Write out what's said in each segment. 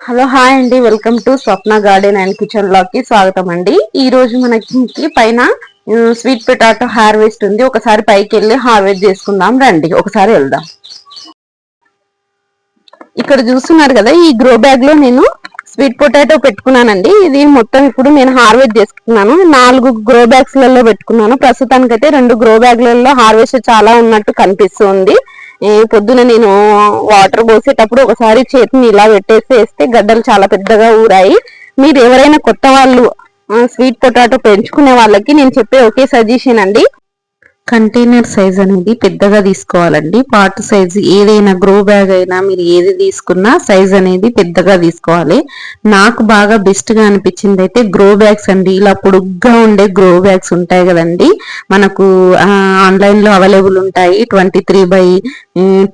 Hello hi అండి. Welcome to Swapna garden and కిచెన్లోకి స్వాగతం అండి. ఈ రోజు మనకి పైన స్వీట్ పొటాటో హార్వెస్ట్ ఉంది. ఒకసారి పైకి వెళ్ళి హార్వెస్ట్ చేసుకుందాం రండి. ఒకసారి వెళ్దాం. ఇక్కడ చూస్తున్నారు కదా ఈ గ్రో బ్యాగ్లో నేను స్వీట్ పొటాటో పెట్టుకున్నానండి. ఇది మొత్తం ఇప్పుడు నేను హార్వెస్ట్ చేసుకున్నాను. నాలుగు గ్రో బ్యాగ్స్లలో పెట్టుకున్నాను. ప్రస్తుతానికైతే రెండు గ్రో బ్యాగ్లలో హార్వెస్ట్ చాలా ఉన్నట్టు కనిపిస్తుంది. ఈ పొద్దున నేను వాటర్ పోసేటప్పుడు ఒకసారి చేతిని ఇలా పెట్టేసి వేస్తే గడ్డలు చాలా పెద్దగా ఊరాయి. మీరు ఎవరైనా కొత్త వాళ్ళు స్వీట్ పొటాటో పెంచుకునే వాళ్ళకి నేను చెప్పే ఒకే సజెషన్ అండి. కంటైనర్ సైజ్ అనేది పెద్దగా తీసుకోవాలండి. పార్ట్ సైజ్ ఏదైనా గ్రో బ్యాగ్ అయినా మీరు ఏది తీసుకున్నా సైజ్ అనేది పెద్దగా తీసుకోవాలి. నాకు బాగా బెస్ట్గా అనిపించింది అయితే గ్రో బ్యాగ్స్ అండి. ఇలా పొడుగ్గా ఉండే గ్రో బ్యాగ్స్ ఉంటాయి కదండి. మనకు ఆన్లైన్లో అవైలబుల్ ఉంటాయి. Twenty three by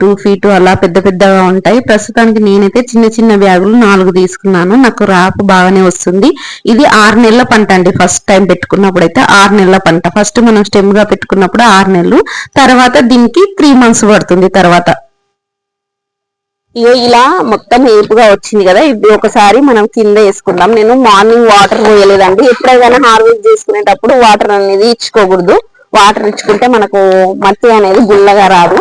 two feet అలా పెద్ద పెద్దగా ఉంటాయి. ప్రస్తుతానికి నేనైతే చిన్న చిన్న బ్యాగులు నాలుగు తీసుకున్నాను. నాకు రాపు బాగానే వస్తుంది. ఇది ఆరు నెలల పంట అండి. ఫస్ట్ టైం పెట్టుకున్నప్పుడు అయితే ఆరు నెలల పంట. ఫస్ట్ మనం స్టెమ్గా పెట్టుకున్నప్పుడు పెట్టుకున్నప్పుడు ఆరు నెలలు. తర్వాత దీనికి త్రీ మంత్స్ పడుతుంది తర్వాత. ఇగో ఇలా మొత్తం ఏపుగా వచ్చింది కదా ఇది ఒకసారి మనం కింద వేసుకుందాం. నేను మార్నింగ్ వాటర్ పోయలేదండి. ఎప్పుడైనా హార్వెస్ట్ చేసుకునేటప్పుడు వాటర్ అనేది ఇచ్చుకోకూడదు. వాటర్ ఇచ్చుకుంటే మనకు మట్టి అనేది గుల్లగా రాదు.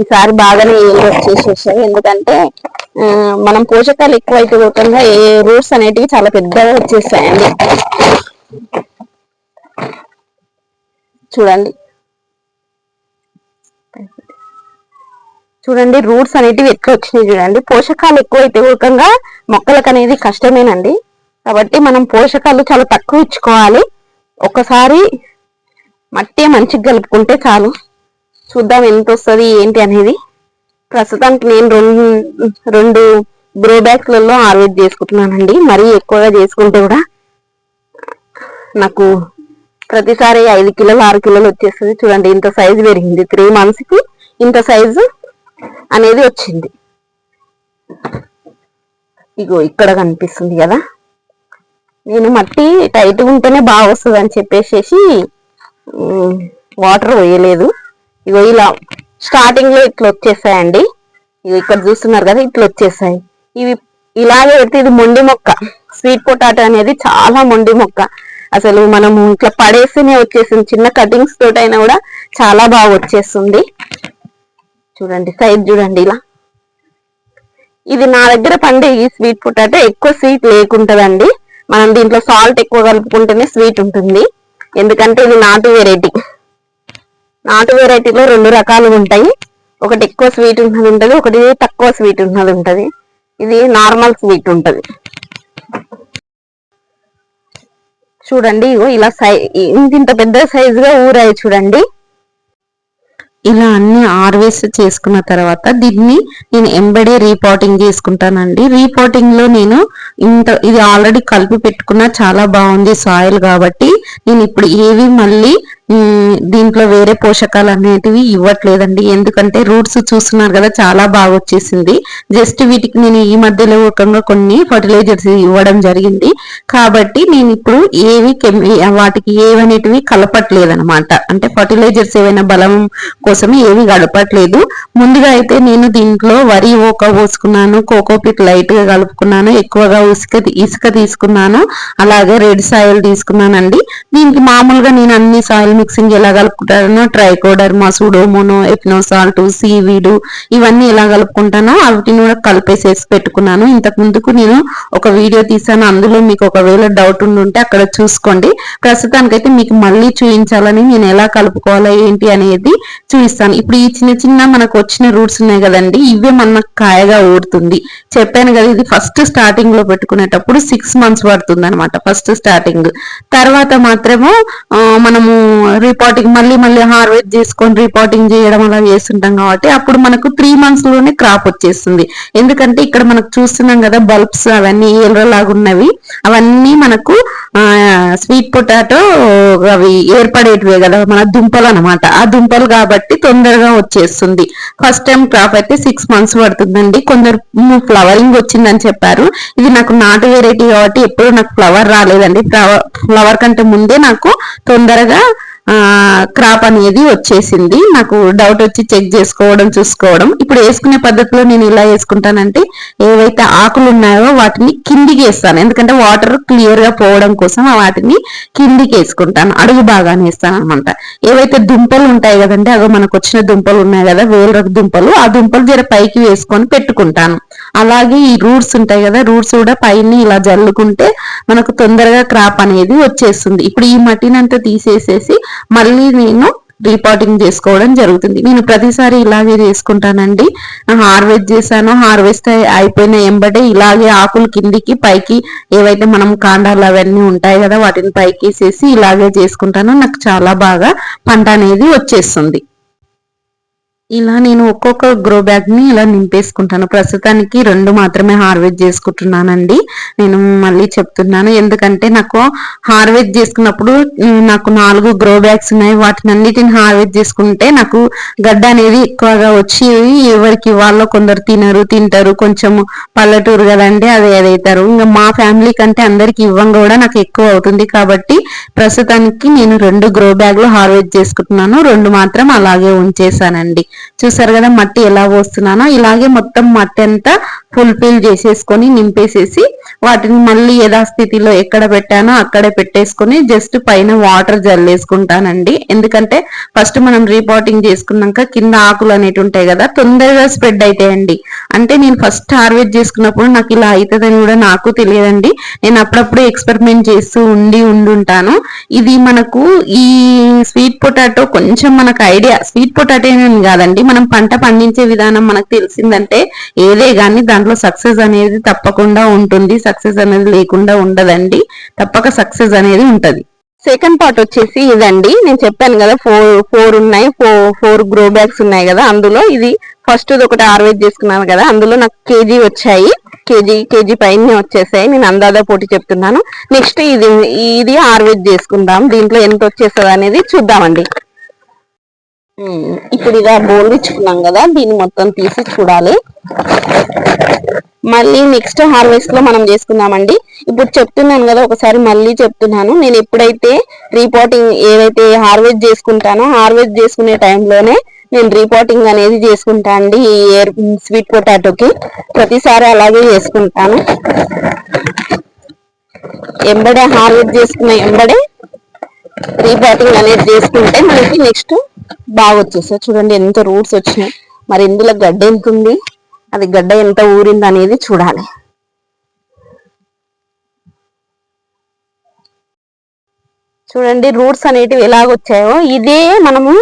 ఈసారి బాగానే వచ్చేసేసాయి ఎందుకంటే మనం పోషకాలు ఎక్కువైతే అయిపోకుండా ఏ రూట్స్ అనేటివి చాలా పెద్దగా వచ్చేసాయండి. చూడండి. చూడండి రూట్స్ అనేటివి ఎట్లా వచ్చినాయి చూడండి. పోషకాలు ఎక్కువైతే అయితే ఊకంగా మొక్కలకు అనేది కష్టమేనండి. కాబట్టి మనం పోషకాలు చాలా తక్కువ ఇచ్చుకోవాలి. ఒకసారి మట్టి మంచిగా కలుపుకుంటే చాలు. చూద్దాం ఎంత వస్తుంది ఏంటి అనేది. ప్రస్తుతానికి నేను రెండు రెండు బ్రో బ్యాగ్స్లలో ఆర్వేజ్ చేసుకుంటున్నానండి. మరీ ఎక్కువగా చేసుకుంటే కూడా నాకు ప్రతిసారి ఐదు కిలోలు ఆరు కిలోలు వచ్చేస్తుంది. చూడండి ఇంత సైజు పెరిగింది. త్రీ మంత్స్కి ఇంత సైజు అనేది వచ్చింది. ఇగో ఇక్కడ కనిపిస్తుంది కదా. నేను మట్టి టైట్గా ఉంటేనే బాగా వస్తుంది అని చెప్పేసి వాటర్ పోయలేదు. ఇగో ఇలా స్టార్టింగ్లో ఇట్లా వచ్చేసాయండి. ఇగో ఇక్కడ చూస్తున్నారు కదా ఇట్లా వచ్చేసాయి. ఇవి ఇలాగే పెడితే ఇది మొండి మొక్క. స్వీట్ పొటాటో అనేది చాలా మొండి మొక్క. అసలు మనము ఇట్లా పడేస్తేనే వచ్చేసింది చిన్న కటింగ్స్ తోటైనా కూడా చాలా బాగా వచ్చేస్తుంది. చూడండి సైజ్ చూడండి ఇలా. ఇది నా దగ్గర పండే ఈ స్వీట్ పొటాటో ఎక్కువ స్వీట్ లేకుంటదండి. మనం దీంట్లో సాల్ట్ ఎక్కువ కలుపుకుంటేనే స్వీట్ ఉంటుంది. ఎందుకంటే ఇది నాటు వెరైటీ నాటు వెరైటీలో రెండు రకాలు ఉంటాయి. ఒకటి ఎక్కువ స్వీట్ ఉన్నది ఉంటుంది ఒకటి తక్కువ స్వీట్ ఉన్నది ఉంటుంది. ఇది నార్మల్ స్వీట్ ఉంటుంది. చూడండి ఇలా సై ఇంత పెద్ద సైజుగా ఊరాయి చూడండి. ఇలా అన్ని ఆర్వేస్ట్ చేసుకున్న తర్వాత దీన్ని నేను ఎంబడే రీపాటింగ్ చేసుకుంటానండి. రీపాటింగ్లో నేను ఇంత ఇది ఆల్రెడీ కలిపి పెట్టుకున్న చాలా బాగుంది సాయిల్ కాబట్టి నేను ఇప్పుడు ఏవి మళ్ళీ దీంట్లో వేరే పోషకాలు అనేటివి ఇవ్వట్లేదండి. ఎందుకంటే రూట్స్ చూస్తున్నారు కదా చాలా బాగా వచ్చేసింది. జస్ట్ వీటికి నేను ఈ మధ్యలో ఒక కొన్ని ఫర్టిలైజర్స్ ఇవ్వడం జరిగింది. కాబట్టి నేను ఇప్పుడు ఏవి వాటికి ఏవనేటివి కలపట్లేదు అనమాట అంటే ఫర్టిలైజర్స్ ఏవైనా బలం కోసం ఏవి గడపట్లేదు ముందుగా అయితే నేను దీంట్లో వరి ఓక పోసుకున్నాను కోకోపిట్ లైట్గా కలుపుకున్నాను ఎక్కువగా ఇసుక ఇసుక తీసుకున్నాను అలాగే రెడ్ సాయిల్ తీసుకున్నానండి. దీనికి మామూలుగా నేను అన్ని సాయిల్ మిక్సింగ్ ఎలా కలుపుకుంటానో ట్రైకోడర్మా సుడోమోనో ఎప్నోసాల్ట్ సీవీడు ఇవన్నీ ఎలా కలుపుకుంటానో వాటిని కూడా కలిపేసేసి పెట్టుకున్నాను. ఇంతకు ముందుకు నేను ఒక వీడియో తీసాను అందులో మీకు ఒకవేళ డౌట్ ఉండుంటే అక్కడ చూసుకోండి. ప్రస్తుతానికైతే మీకు మళ్ళీ చూపించాలని నేను ఎలా కలుపుకోవాలా ఏంటి అనేది చూపిస్తాను. ఇప్పుడు ఈ చిన్న చిన్న మనకు వచ్చిన రూట్స్ ఉన్నాయి కదండి ఇవే మన కాయగా ఊడుతుంది చెప్పాను కదా ఇది ఫస్ట్ స్టార్టింగ్లో పెట్టుకునేటప్పుడు సిక్స్ మంత్స్ పడుతుంది అనమాట ఫస్ట్ స్టార్టింగ్ తర్వాత మాత్రము మనము రిపోర్టింగ్ మళ్ళీ మళ్ళీ హార్వెస్ట్ చేసుకొని రిపోర్టింగ్ చేయడం అలా చేస్తుంటాం కాబట్టి అప్పుడు మనకు త్రీ మంత్స్లోనే క్రాప్ వచ్చేస్తుంది. ఎందుకంటే ఇక్కడ మనకు చూస్తున్నాం కదా బల్బ్స్ అవన్నీ లాగా ఉన్నవి అవన్నీ మనకు స్వీట్ పొటాటో అవి ఏర్పడేటివే కదా మన దుంపలు అనమాట ఆ దుంపలు కాబట్టి తొందరగా వచ్చేస్తుంది. ఫస్ట్ టైం క్రాప్ అయితే సిక్స్ మంత్స్ పడుతుందండి. కొందరు ఫ్లవరింగ్ వచ్చిందని చెప్పారు. ఇది నాకు నాటు వెరైటీ కాబట్టి ఎప్పుడు నాకు ఫ్లవర్ రాలేదండి. ఫ్లవర్ కంటే ముందే నాకు తొందరగా క్రాప్ అనేది వచ్చేసింది. నాకు డౌట్ వచ్చి చెక్ చేసుకోవడం చూసుకోవడం. ఇప్పుడు వేసుకునే పద్ధతిలో నేను ఇలా వేసుకుంటానంటే ఏవైతే ఆకులు ఉన్నాయో వాటిని కిందికి వేస్తాను. ఎందుకంటే వాటర్ క్లియర్గా పోవడం కోసం వాటిని కిందికి వేసుకుంటాను. అడుగు బాగానే వేస్తాను అనమాట ఏవైతే దుంపలు ఉంటాయి కదండి అవి మనకు వచ్చిన దుంపలు ఉన్నాయి కదా వేలు దుంపలు ఆ దుంపలు జర పైకి వేసుకొని పెట్టుకుంటాను. అలాగే ఈ రూట్స్ ఉంటాయి కదా రూట్స్ కూడా పైన ఇలా జల్లుకుంటే మనకు తొందరగా క్రాప్ అనేది వచ్చేస్తుంది. ఇప్పుడు ఈ మట్టిని అంతా తీసేసేసి మళ్ళీ నేను రీపాటింగ్ చేసుకోవడం జరుగుతుంది. నేను ప్రతిసారి ఇలాగే చేసుకుంటానండి. హార్వెస్ట్ చేశాను హార్వెస్ట్ అయిపోయిన ఎంబటే ఇలాగే ఆకులు కిందికి పైకి ఏవైతే మనం కాండాలు అవన్నీ ఉంటాయి కదా వాటిని పైకి వేసేసి ఇలాగే చేసుకుంటాను. నాకు చాలా బాగా పంట అనేది వచ్చేస్తుంది. ఇలా నేను ఒక్కొక్క గ్రో బ్యాగ్ని ఇలా నింపేసుకుంటాను. ప్రస్తుతానికి రెండు మాత్రమే హార్వెస్ట్ చేసుకుంటున్నానండి. నేను మళ్ళీ చెప్తున్నాను. ఎందుకంటే నాకు హార్వెస్ట్ చేసుకున్నప్పుడు నాకు నాలుగు గ్రో బ్యాగ్స్ ఉన్నాయి. వాటిని అన్నిటిని హార్వెస్ట్ చేసుకుంటే నాకు గడ్డ అనేది ఎక్కువగా వచ్చి ఎవరికి వాళ్ళు కొందరు తినరు తింటారు. కొంచెం పల్లెటూరు కదండి అది ఏదైతారు. ఇంకా మా ఫ్యామిలీ కంటే అందరికి ఇవ్వం కూడా నాకు ఎక్కువ అవుతుంది. కాబట్టి ప్రస్తుతానికి నేను రెండు గ్రో బ్యాగ్లు హార్వెస్ట్ చేసుకుంటున్నాను. రెండు మాత్రం అలాగే ఉంచేసానండి చూసారు కదా మట్టి ఎలా పోస్తున్నానో. ఇలాగే మొత్తం మట్టి అంతా ఫుల్ఫిల్ చేసేసుకొని నింపేసేసి వాటిని మళ్ళీ యథాస్థితిలో ఎక్కడ పెట్టానో అక్కడే పెట్టేసుకొని జస్ట్ పైన వాటర్ జల్లేసుకుంటానండి ఎందుకంటే ఫస్ట్ మనం రీపాటింగ్ చేసుకున్నాక కింద ఆకులు అనేటి ఉంటాయి కదా తొందరగా స్ప్రెడ్ అవుతాయండి అంటే నేను ఫస్ట్ హార్వెస్ట్ చేసుకున్నప్పుడు నాకు ఇలా అవుతుందని కూడా నాకు తెలియదండి. నేను అప్పుడప్పుడు ఎక్స్పెరిమెంట్ చేస్తూ ఉండి ఉండుంటాను. ఇది మనకు ఈ స్వీట్ పొటాటో కొంచెం మనకు ఐడియా స్వీట్ పొటాటో కాదండి. మనం పంట పండించే విధానం మనకు తెలిసిందంటే ఏదే కానీ దాంట్లో సక్సెస్ అనేది తప్పకుండా ఉంటుంది. సక్సెస్ అనేది లేకుండా ఉండదండి. తప్పక సక్సెస్ అనేది ఉంటది. సెకండ్ పార్ట్ వచ్చేసి ఇదండి. నేను చెప్పాను కదా ఫోర్ ఫోర్ ఉన్నాయి ఫోర్ ఫోర్ గ్రో బ్యాగ్స్ ఉన్నాయి కదా అందులో ఇది ఫస్ట్ ఒకటి ఆర్వేజ్ చేసుకున్నాను కదా అందులో నాకు కేజీ వచ్చాయి. కేజీ కేజీ పైన వచ్చేసాయి. నేను అందాదా పోటీ చెప్తున్నాను. నెక్స్ట్ ఇది ఇది ఆర్వేజ్ చేసుకుందాం. దీంట్లో ఎంత వచ్చేస్తుంది అనేది చూద్దామండి. ఇప్పుడు ఇలా బోల్ ఇచ్చుకున్నాం కదా దీన్ని మొత్తం తీసి చూడాలి. మళ్ళీ నెక్స్ట్ హార్వెస్ట్లో మనం చేసుకుందామండి. ఇప్పుడు చెప్తున్నాను కదా ఒకసారి మళ్ళీ చెప్తున్నాను. నేను ఎప్పుడైతే రీపోర్టింగ్ ఏదైతే హార్వెస్ట్ చేసుకుంటానో హార్వెస్ట్ చేసుకునే టైంలోనే నేను రీపోటింగ్ అనేది చేసుకుంటా అండి ఈ ఎయిర్ స్వీట్ పొటాటోకి ప్రతిసారి అలాగే చేసుకుంటాను. ఎంబడే హార్వెస్ట్ చేసుకున్న ఎంబడే రీపోర్టింగ్ అనేది చేసుకుంటే మనకి నెక్స్ట్ బాగా వచ్చేసాయి చూడండి ఎంత రూట్స్ వచ్చినాయి. మరి ఇందులో గడ్డ ఎంత ఉంది? అది గడ్డ ఎంత ఊరింది అనేది చూడాలి. చూడండి రూట్స్ అనేటివి ఎలాగొచ్చాయో ఇదే మనము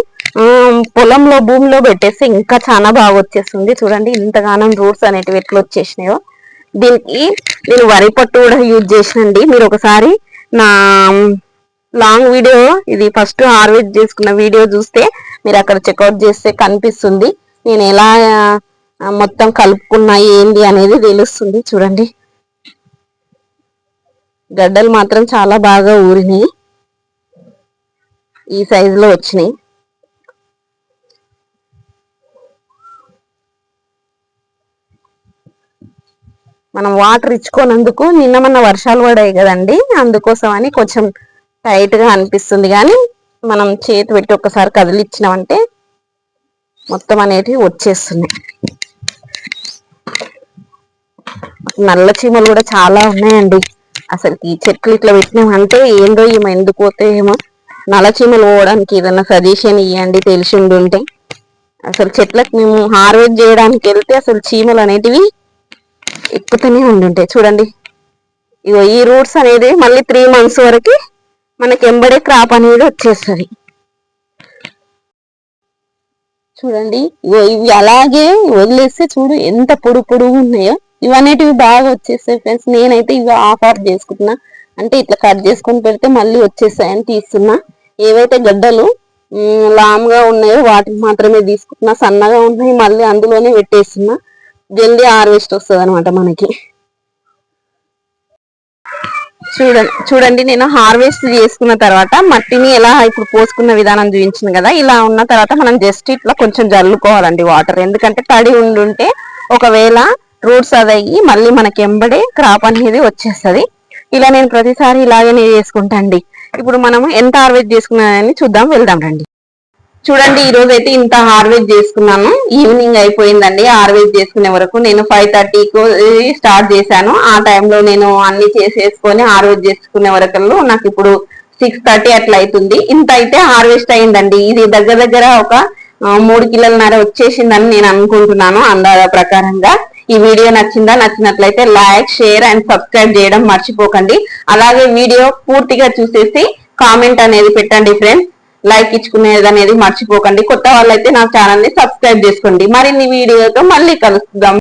పొలంలో భూమిలో పెట్టేస్తే ఇంకా చాలా బాగా వచ్చేస్తుంది చూడండి ఇంతగానం రూట్స్ అనేటివి ఎట్లా వచ్చేసినాయో దీనికి నేను వరి పట్టు కూడా యూజ్ చేసినండి. మీరు ఒకసారి నా లాంగ్ వీడియో ఇది ఫస్ట్ హార్వెస్ట్ చేసుకున్న వీడియో చూస్తే మీరు అక్కడ చెక్అవుట్ చేస్తే కనిపిస్తుంది. నేను ఎలా మొత్తం కలుపుకున్నాయి ఏంది అనేది తెలుస్తుంది. చూడండి. గడ్డలు మాత్రం చాలా బాగా ఊరినాయి. ఈ సైజులో వచ్చినాయి. మనం వాటర్ ఇచ్చుకోనందుకు నిన్న మన వర్షాలు పడాయి కదండి. అందుకోసం అని కొంచెం టైట్గా అనిపిస్తుంది కానీ మనం చేతి పెట్టి ఒక్కసారి కదిలిచ్చినామంటే మొత్తం అనేటివి వచ్చేస్తున్నాయి. నల్ల చీమలు కూడా చాలా ఉన్నాయండి. అసలు ఈ చెట్లు ఇట్లా పెట్టినామంటే ఏందో ఏమో ఎందుకు పోతే ఏమో. నల్ల చీమలు పోవడానికి ఏదైనా సజెషన్ ఇవ్వండి తెలిసి ఉండుంటే. అసలు చెట్లకు మేము హార్వెస్ట్ చేయడానికి వెళ్తే అసలు చీమలు అనేటివి ఎక్కుతూనే ఉండుంటాయి. చూడండి. ఇగో ఈ రూట్స్ అనేది మళ్ళీ త్రీ మంత్స్ వరకు మనకి ఎంబడే క్రాప్ అనేది వచ్చేస్తుంది. చూడండి. ఇవి అలాగే వదిలేస్తే చూడు ఎంత పొడు పొడుగు ఉన్నాయో ఇవన్నిటివి బాగా వచ్చేస్తాయి ఫ్రెండ్స్. నేనైతే ఇవి ఆఫ్ ఆఫ్ చేసుకుంటున్నా అంటే ఇట్లా కట్ చేసుకొని పెడితే మళ్ళీ వచ్చేస్తాయని తీస్తున్నా. ఏవైతే గడ్డలు లామ్గా ఉన్నాయో వాటికి మాత్రమే తీసుకుంటున్నా సన్నగా ఉన్నాయి మళ్ళీ అందులోనే పెట్టేస్తున్నా. జల్దీ హార్వెస్ట్ వస్తుంది అనమాట మనకి. చూడండి చూడండి నేను హార్వెస్ట్ చేసుకున్న తర్వాత మట్టిని ఎలా ఇప్పుడు పోసుకున్న విధానం చూపించింది కదా? ఇలా ఉన్న తర్వాత మనం జస్ట్ ఇట్లా కొంచెం జల్లుకోవాలండి వాటర్. ఎందుకంటే తడి ఉండుంటే ఒకవేళ రూట్స్ అదయ్యి మళ్ళీ మనకి ఎంబడే క్రాప్ అనేది వచ్చేస్తుంది. ఇలా నేను ప్రతిసారి ఇలాగే నేను చేసుకుంటా అండి ఇప్పుడు మనం ఎంత హార్వెస్ట్ చేసుకున్నానని చూద్దాం వెళ్దాం రండి. చూడండి ఈ రోజు అయితే ఇంత హార్వెస్ట్ చేసుకున్నాను. ఈవినింగ్ అయిపోయిందండి. హార్వెస్ట్ చేసుకునే వరకు నేను ఫైవ్ థర్టీకి స్టార్ట్ చేశాను. ఆ టైంలో నేను అన్ని చేసేసుకొని హార్వెస్ట్ చేసుకునే వరకు నాకు ఇప్పుడు సిక్స్ థర్టీ అట్లా అవుతుంది ఇంత అయితే హార్వెస్ట్ అయిందండి. ఇది దగ్గర దగ్గర ఒక మూడు కిలోలన్నర వచ్చేసిందని నేను అనుకుంటున్నాను అందాల ప్రకారంగా. ఈ వీడియో నచ్చిందా? నచ్చినట్లయితే లైక్ షేర్ అండ్ సబ్స్క్రైబ్ చేయడం మర్చిపోకండి. అలాగే వీడియో పూర్తిగా చూసేసి కామెంట్ అనేది పెట్టండి ఫ్రెండ్స్ లైక్ ఇచ్చుకునేది అనేది మర్చిపోకండి. కొత్త వాళ్ళైతే నా ఛానల్ని సబ్స్క్రైబ్ చేసుకోండి. మరిన్ని వీడియోతో మళ్ళీ కలుస్తాం